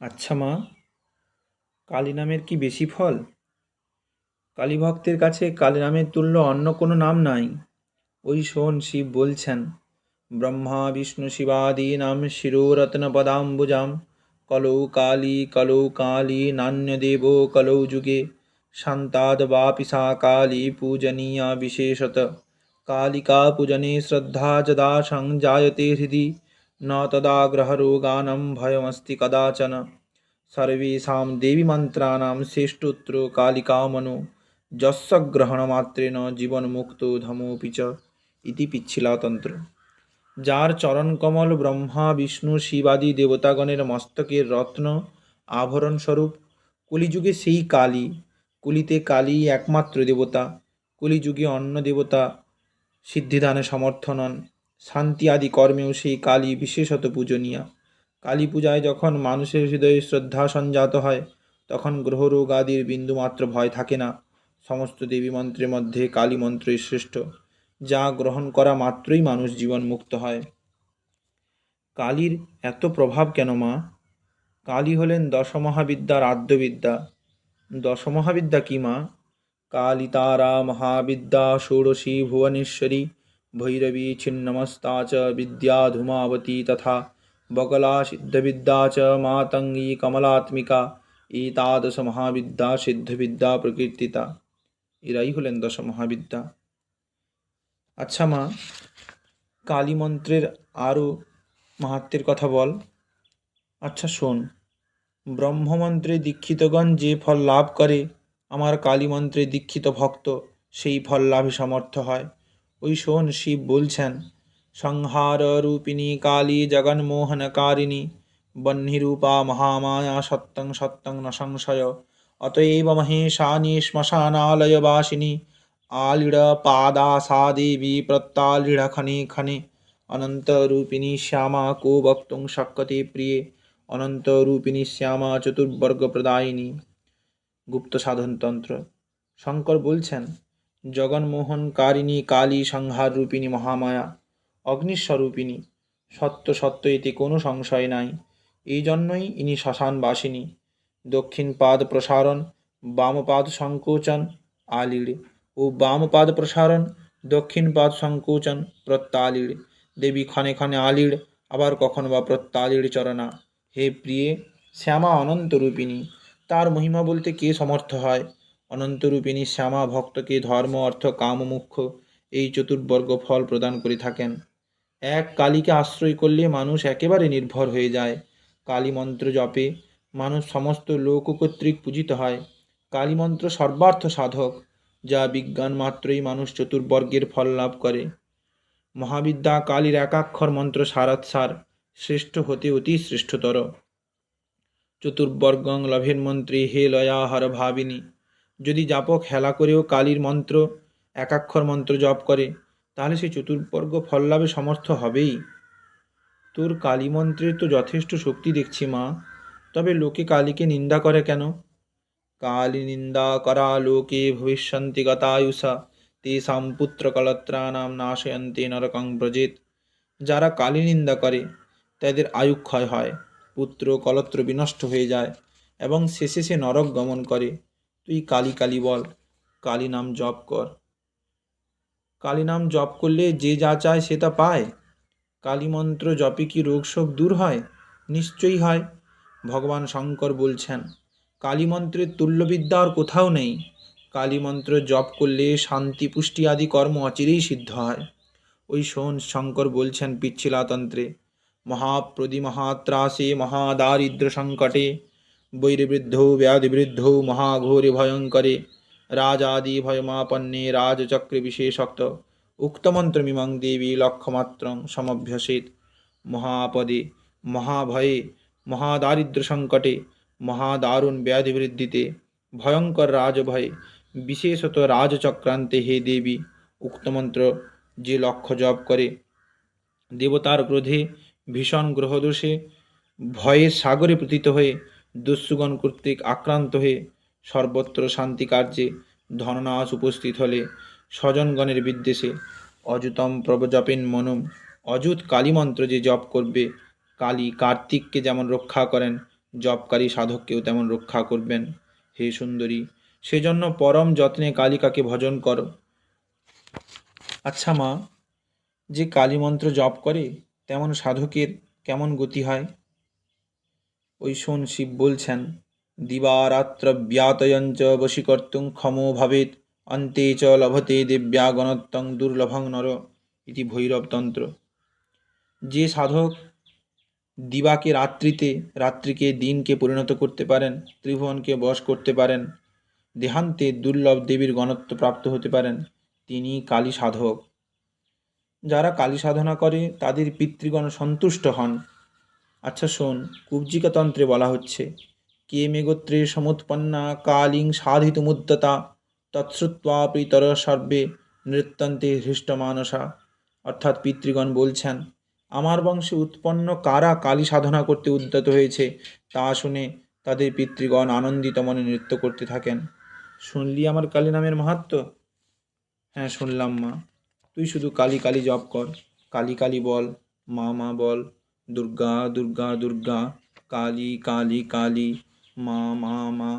আচ্ছা মা কালী নামের কি বেশি ফল? কালী ভক্তের কাছে কালী নামের তুল্য অন্য কোনো নাম নাই। ওই শোন, শিব বলছেন, ব্রহ্মা, বিষ্ণু, শিবাদি নাম শিরোরত্ন পদাম্বুজাম কলৌ কালী কলৌ কালী, নান্যদেব, কলৌ যুগে শান্তাদ বাপি সা কালী পূজনীয়া বিশেষত। কালিকা পূজনে শ্রদ্ধা যদা সংজায়তে হৃদি। न तदा ग्रहरोगानं भयमस्ति कदाचन सर्वेषां देवीमन्त्राणां श्रेष्ठोत्तरो कालिकामनो যস্য গ্রহণমাত্রেন জীবনমুক্ত ধমোপি চ ইতি পিচ্ছিলাতন্ত্র যার চরণকমল ব্রহ্মা বিষ্ণু শিবাদি দেবতাগণের মস্তকের রত্ন আভরণ স্বরূপ কলিযুগে সেই কালী কলিতে কালী একমাত্র দেবতা কলিযুগে অন্য দেবতা সিদ্ধিদানে সমর্থ নন শান্তি আদি কর্মেও সেই কালী বিশেষত পূজনীয়া। কালী পূজায় যখন মানুষের হৃদয়ে শ্রদ্ধা সঞ্জাত হয়, তখন গ্রহরোগ আদির বিন্দুমাত্র ভয় থাকে না। সমস্ত দেবী মন্ত্রের মধ্যে কালী মন্ত্রই শ্রেষ্ঠ, যা গ্রহণ করা মাত্রই মানুষ জীবন মুক্ত হয়। কালীর এত প্রভাব কেন মা? কালী হলেন দশমহাবিদ্যার আদ্যবিদ্যা। দশমহাবিদ্যা কি মা? কালী তারা মহাবিদ্যা ষোড়শী ভুবনেশ্বরী ভৈরবী ছিন্নমস্তা চ বিদ্যা ধূমাবতী তথা বকলা সিদ্ধবিদ্যা চ মাতঙ্গী কমলাত্মিকা এতাদশ মহাবিদ্যা সিদ্ধবিদ্যা প্রকীর্তিতা এরাই হলেন দশ মহাবিদ্যা আচ্ছা মা কালী মন্ত্রের আরও মাহাত্মের কথা বল আচ্ছা শোন ব্রহ্মমন্ত্রে দীক্ষিতগণ যে ফল লাভ করে আমার কালী মন্ত্রে দীক্ষিত ভক্ত সেই ফল লাভে সমর্থ হয় ওই শোন শিব বলছেন সংহার রূপিণী কালী জগন্মোহনকারিণী বহ্নিরূপা মহামায়া সত্যং সত্যং ন সংশয়। অতএব মহেশানি শ্মশানালয়বাসিনী আলিড় পাদা সা দেবী প্রত্যালিড় খনে খনে, অনন্তরূপিণী শ্যামা কো বক্তুং শক্যতে প্রিয়ে, অনন্তরূপিণী শ্যামা চতুর্বর্গ চতুর্বর্গপ্রদায়িনী। গুপ্ত সাধনতন্ত্র। শঙ্কর বলছেন জগন্মোহনকারিণী কালী সংহার রূপিণী মহামায়া, অগ্নিস্বরূপিণী, সত্য সত্য এতে কোনো সংশয় নাই। এই জন্যই ইনি শ্মশানবাসিনী। দক্ষিণ পাদ প্রসারণ বামপাদ সংকোচন, আলিড়। ও বামপাদ প্রসারণ, দক্ষিণ পাদ সংকোচন, প্রত্যালিড়। দেবী ক্ষণে ক্ষণে আলিড়, আবার কখনো বা প্রত্যালিড় চরণা। হে প্রিয়ে, শ্যামা অনন্তরূপিণী, তার মহিমা বলতে কে সমর্থ হয়? অনন্তরূপিণী শ্যামা ভক্তকে ধর্ম, অর্থ, কাম, মুখ্য এই চতুর্বর্গ ফল প্রদান করে থাকেন। এক কালীকে আশ্রয় করলে মানুষ একেবারে নির্ভর হয়ে যায়। কালী মন্ত্র জপে মানুষ সমস্ত লোক কর্তৃক পূজিত হয়। কালী মন্ত্র সর্বার্থ সাধক, যা বিজ্ঞান মাত্রই মানুষ চতুর্বর্গের ফল লাভ করে। মহাবিদ্যা কালীর একাক্ষর মন্ত্র সারাৎসার শ্রেষ্ঠ হতে অতি শ্রেষ্ঠতর। চতুর্বর্গং লভের মন্ত্রী হে লয়া হর ভাবিনী যদি জাপক হেলা করেও কালীর মন্ত্র, একাক্ষর মন্ত্র জপ করে, তাহলে সে চতুর্বর্গ ফল লাভে সমর্থ হবেই। তোর কালী মন্ত্রের তো যথেষ্ট শক্তি দেখছি মা, তবে লোকে কালীকে নিন্দা করে কেন? কালী নিন্দা করা লোকে ভবিষ্যন্তি গতায়ুষা, তেষাম পুত্র কলত্রানাম নাশয়ন্তে নরকং ব্রজেত যারা কালী নিন্দা করে, তাদের আয়ু ক্ষয় হয়, পুত্র কলত্র বিনষ্ট হয়ে যায়, এবং শেষে সে নরক গমন করে। তুই কালী কালী বল, কালী নাম জপ কর। কালী নাম জপ করলে যে যা চায় সে তা পায়। কালী মন্ত্র জপে কি রোগ শোক দূর হয়? নিশ্চয়ই হয়, ভগবান শঙ্কর বলছেন। কালী মন্ত্রের তুল্যবিদ্যা আর কোথাও নেই। কালী মন্ত্র জপ করলে শান্তি, পুষ্টি আদি কর্ম অচিরেই সিদ্ধ হয়। ওই শোন, শঙ্কর বলছেন পিচ্ছিলাতন্ত্রে মহাপ্রদি মহাত্রাসে মহাদারিদ্র সংকটে। বৈরবৃদ্ধৌ, ব্যাধিবৃদ্ধৌ মহাঘোরে ভয়ঙ্করে রাজাদি ভয়মাপন্নে রাজচক্রে বিশেষক্ত উক্তমন্ত্রমিমাং দেবী লক্ষ্যমাত্রং সমভ্যসেত, মহাপদে, মহাভয়ে মহাদারিদ্র সংকটে মহাদারুণ ব্যাধিবৃদ্ধিতে ভয়ঙ্কর রাজভয়ে, বিশেষত রাজচক্রান্তে হে দেবী, উক্তমন্ত্র যে লক্ষ্য জপ করে। দেবতার ক্রোধে ভীষণ গ্রহদোষে ভয়ের সাগরে পতিত হয়ে দস্যুগণ কর্তৃক আক্রান্ত হয়ে সর্বত্র শান্তি কার্যে ধননাশ উপস্থিত হলে স্বজনগণের বিদ্বেষে অযুতম প্রবজপেন মনম। অযুত কালী মন্ত্র যে জপ করবে, কালী কার্তিককে যেমন রক্ষা করেন, জপকারী সাধককেও তেমন রক্ষা করবেন। হে সুন্দরী, সেজন্য পরম যত্নে কালিকাকে ভজন করো। আচ্ছা মা, যে কালী মন্ত্র জপ করে, তেমন সাধকের কেমন গতি হয়? ওই শোন শিব বলছেন দিবারাত্র ব্যাতয়ঞ্চ বশীকর্তুং ক্ষমো ভবেত, অন্তে চ লভতে দেব্যা গণত্বং দুর্লভং নর ইতি ভৈরবতন্ত্র। যে সাধক দিবাকে রাত্রিতে, রাত্রিকে দিনকে পরিণত করতে পারেন, ত্রিভুবনকে বশ করতে পারেন, দেহান্তে দুর্লভ দেবীর গণত্ব প্রাপ্ত হতে পারেন, তিনি কালী সাধক যারা কালী সাধনা করে, তাদের পিতৃগণ সন্তুষ্ট হন। আচ্ছা শোন কুব্জিকা তন্ত্রে বলা হচ্ছে, কে মেগোত্রে সমুৎপন্না কালিং সাধিতুমুদ্যতা তৎশ্রুত্বা পিতর সর্বে নৃত্যন্তে হৃষ্টমানসা। অর্থাৎ পিতৃগণ বলছেন, আমার বংশে উৎপন্ন কারা কালী সাধনা করতে উদ্যত হয়েছে, তা শুনে তাদের পিতৃগণ আনন্দিত মনে নৃত্য করতে থাকেন। শুনলি আমার কালী নামের মাহাত্ম? হ্যাঁ শুনলাম মা। তুই শুধু কালী কালী জপ কর। কালী কালী বল, মা মা বল দুর্গা দুর্গা দুর্গা কালী কালী কালী মা মা মা